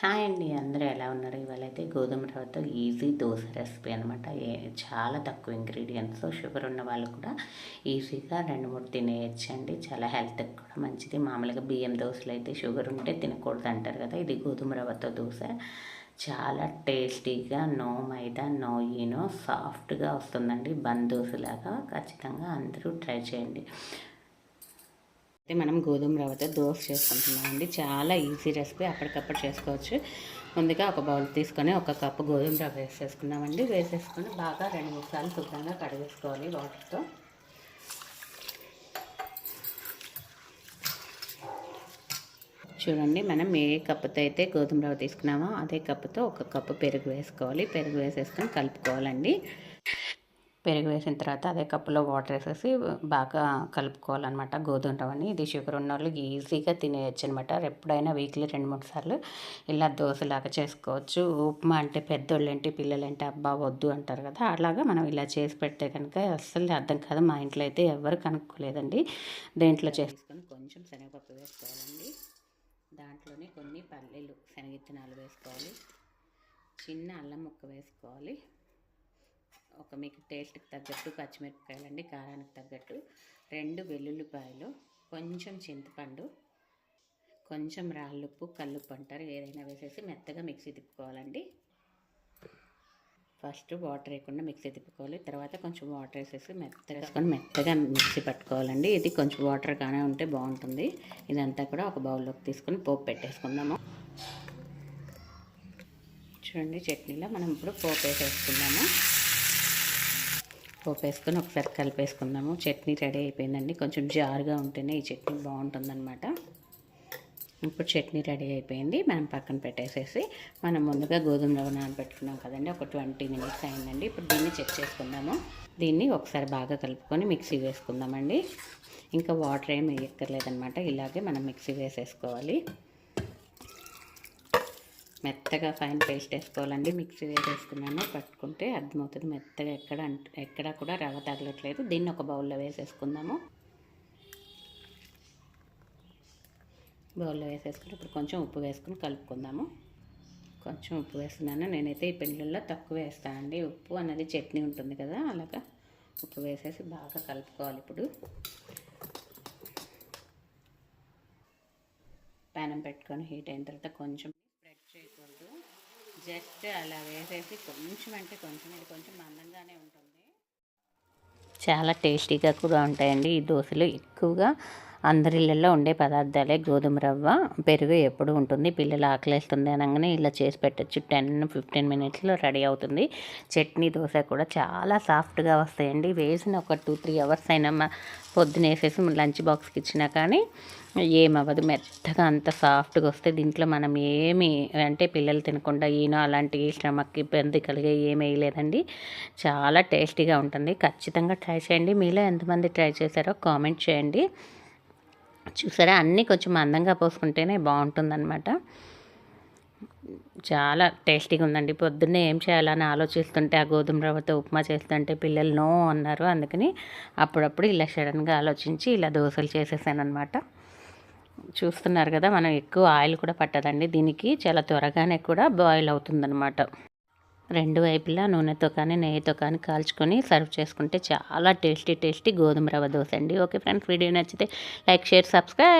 Hi అండి అందరూ ఎలా ఉన్నారు? ఇవాళ అయితే గోధుమ రవ్వతో ఈజీ దోశ రెసిపీ అనమాట చాలా తక్కువ ఇంగ్రీడియంట్స్ షుగర్ ఉన్న వాళ్ళు కూడా ఈజీగా రెండు మూడు తినేయచ్చండి. చాలా హెల్త్కి కూడా మంచిది. మామూలుగా బియ్యం దోశలు అయితే షుగర్ ఉంటే తినకూడదు అంటారు కదా. ఇది గోధుమ రవ్వతో దోశ. చాలా టేస్టీగా నో మైదా నో ఈనో సాఫ్ట్గా వస్తుందండి. బంద్ దోశలాగా ఖచ్చితంగా అందరూ ట్రై చేయండి. అయితే మనం గోధుమ రవ్వతో దోశ చేసుకుంటున్నామండి. చాలా ఈజీ రెసిపీ అప్పటికప్పుడు చేసుకోవచ్చు. ముందుగా ఒక బౌల్ తీసుకొని ఒక కప్పు గోధుమ రవ్వ వేసేసుకున్నామండి వేసేసుకొని బాగా రెండు మూడు సార్లు శుభ్రంగా కడిగేసుకోవాలి వాటర్తో చూడండి మనం ఏ కప్పుతో అయితే గోధుమ రవ్వ తీసుకున్నామో అదే కప్పుతో ఒక కప్పు పెరుగు వేసుకోవాలి. పెరుగు వేసేసుకొని కలుపుకోవాలండి. పెరుగు వేసిన తర్వాత అదే కప్పులో వాటర్ వేసేసి బాగా కలుపుకోవాలన్నమాట. గోధుమ రవ్వని. ఇది షుగర్ ఉన్న వాళ్ళు ఈజీగా తినేయచ్చు అనమాట ఎప్పుడైనా వీక్లీ రెండు మూడు సార్లు ఇలా దోశలాగా చేసుకోవచ్చు. ఉప్మా అంటే పెద్దోళ్ళు ఏంటి పిల్లలు ఏంటి అబ్బా వద్దు అంటారు కదా అలాగా మనం ఇలా చేసి పెడితే కనుక అస్సలు అర్థం కాదు. మా ఇంట్లో అయితే ఎవరు కనుక్కోలేదండి. దేంట్లో చేసుకొని కొంచెం శనగపప్పు వేసుకోవాలండి. దాంట్లోనే కొన్ని పల్లీలు శనగిత్తనాలు వేసుకోవాలి. చిన్న అల్లం ముక్క వేసుకోవాలి. ఒక మీకు టేస్ట్కి తగ్గట్టు పచ్చిమిరపకాయలండి కారానికి తగ్గట్టు. రెండు వెల్లుల్లిపాయలు కొంచెం చింతపండు కొంచెం రాళ్ళుప్పు కల్లుప్పు అంటారు. ఏదైనా వేసేసి మెత్తగా మిక్సీ తిప్పుకోవాలండి. ఫస్ట్ వాటర్ వేయకుండా మిక్సీ తిప్పుకోవాలి. తర్వాత కొంచెం వాటర్ వేసేసి మెత్తగా వేసుకొని మెత్తగా మిక్సీ పట్టుకోవాలండి. ఇది కొంచెం వాటర్గానే ఉంటే బాగుంటుంది. ఇదంతా కూడా ఒక బౌల్లోకి తీసుకొని పోపు పెట్టేసుకుందాము. చూడండి చట్నీలో మనం ఇప్పుడు పోపు వేసేసుకుందాము. పోపు వేసుకొని ఒకసారి కలిపేసుకుందాము. చట్నీ రెడీ అయిపోయిందండి. కొంచెం జారుగా ఉంటేనే ఈ చట్నీ బాగుంటుందన్నమాట. ఇప్పుడు చట్నీ రెడీ అయిపోయింది. మనం పక్కన పెట్టేసేసి మనం ముందుగా గోధుమ రవ్వ నానబెట్టుకున్నాం కదండి. ఒక ట్వంటీ మినిట్స్ అయిందండి. ఇప్పుడు దీన్ని చెక్ చేసుకుందాము. దీన్ని ఒకసారి బాగా కలుపుకొని మిక్సీ వేసుకుందామండి. ఇంకా వాటర్ ఏమి వేయక్కర్లేదనమాట ఇలాగే మనం మిక్సీ వేసేసుకోవాలి. మెత్తగా ఫైన్ పేస్ట్ వేసుకోవాలండి. మిక్సీ వేసేసుకున్నాను. పట్టుకుంటే అర్థమవుతుంది మెత్తగా ఎక్కడ ఎక్కడ కూడా రవ్వ తగలట్లేదు. దీన్ని ఒక బౌల్లో వేసేసుకుందాము. బౌల్లో వేసేసుకుని ఇప్పుడు కొంచెం ఉప్పు వేసుకుని కలుపుకుందాము. కొంచెం ఉప్పు వేస్తున్నాను. నేనైతే ఈ పెళ్ళిళ్ళలో తక్కువ వేస్తానండి ఉప్పు అన్నది చట్నీ ఉంటుంది కదా అలాగా ఉప్పు వేసేసి బాగా కలుపుకోవాలి ఇప్పుడు. ప్యానం పెట్టుకొని హీట్ అయిన తర్వాత కొంచెం జస్ట్ అలా వేసేసి కొంచెం అంటే కొంచెం ఇది కొంచెం మందంగానే ఉంటుంది. చాలా టేస్టీగా కూడా ఉంటాయండి ఈ దోశలు. ఎక్కువగా అందరిళ్ళల్లో ఉండే పదార్థాలే గోధుమ రవ్వ పెరుగు ఎప్పుడు ఉంటుంది. పిల్లలు ఆకలేస్తుంది అనగానే ఇలా చేసి పెట్టచ్చు. టెన్ ఫిఫ్టీన్ మినిట్స్లో రెడీ అవుతుంది. చట్నీ దోశ కూడా చాలా సాఫ్ట్గా వస్తాయండి. వేసిన ఒక టూ త్రీ అవర్స్ అయినా పొద్దున వేసేసి లంచ్ బాక్స్కి ఇచ్చినా కానీ ఏమవ్వదు. మెత్తగా అంత సాఫ్ట్గా వస్తే దీంట్లో మనం ఏమి అంటే పిల్లలు తినకుండా ఈనో అలాంటి శ్రమకి ఇబ్బంది కలిగే ఏమి వేయలేదండి చాలా టేస్టీగా ఉంటుంది. ఖచ్చితంగా ట్రై చేయండి. మీలో ఎంతమంది ట్రై చేశారో కామెంట్ చేయండి. చూసారా? అన్నీ కొంచెం అందంగా పోసుకుంటేనే బాగుంటుందన్నమాట. చాలా టేస్టీగా ఉందండి. పొద్దున్నే ఏం చేయాలని ఆలోచిస్తుంటే ఆ గోధుమ రవ్వతో ఉప్మా చేస్తుంటే పిల్లలు నో అన్నారు. అందుకని అప్పుడప్పుడు ఇలా సడన్గా ఆలోచించి ఇలా దోశలు చేసేసాను అనమాట చూస్తున్నారు కదా మనం ఎక్కువ ఆయిల్ కూడా పట్టదండి. దీనికి చాలా త్వరగానే కూడా బాయిల్ అవుతుందన్నమాట. రెండు వైపులా నూనెతో కానీ నెయ్యితో కానీ కాల్చుకొని సర్వ్ చేసుకుంటే చాలా టేస్టీ టేస్టీ గోధుమ రవ్వ దోశ అండి. ఓకే ఫ్రెండ్స్ వీడియో నచ్చితే లైక్ షేర్ సబ్స్క్రైబ్.